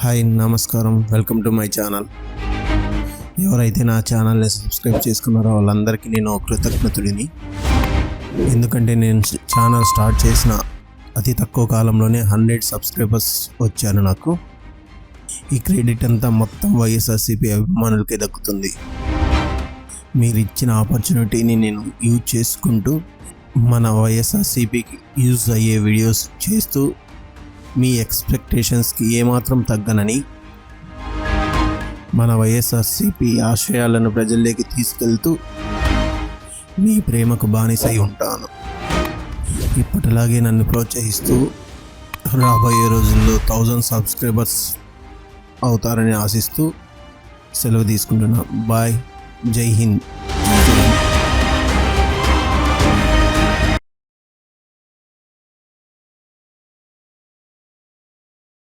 Hi నమస్కారం. Welcome to my channel. ఎవరైతే నా ఛానల్ని సబ్స్క్రైబ్ చేసుకున్నారో వాళ్ళందరికీ నేను కృతజ్ఞతుడిని ఎందుకంటే నేను ఛానల్ స్టార్ట్ చేసిన అతి తక్కువ కాలంలోనే హండ్రెడ్ సబ్స్క్రైబర్స్ వచ్చారు నాకు. ఈ క్రెడిట్ అంతా మొత్తం వైఎస్ఆర్సీపీ అభిమానులకే దక్కుతుంది. మీరు ఇచ్చిన ఆపర్చునిటీని నేను యూజ్ చేసుకుంటూ మన వైఎస్ఆర్సీపీకి యూజ్ అయ్యే వీడియోస్ చేస్తూ మీ ఎక్స్పెక్టేషన్స్కి ఏమాత్రం తగ్గనని మన వైఎస్ఆర్సీపీ ఆశయాలను ప్రజల్లోకి తీసుకెళ్తూ మీ ప్రేమకు బానిసై ఉంటాను. ఇప్పటిలాగే నన్ను ప్రోత్సహిస్తూ రాబోయే రోజుల్లో థౌజండ్ సబ్స్క్రైబర్స్ అవుతారని ఆశిస్తూ సెలవు తీసుకుంటున్నాను బాయ్. జై హింద్.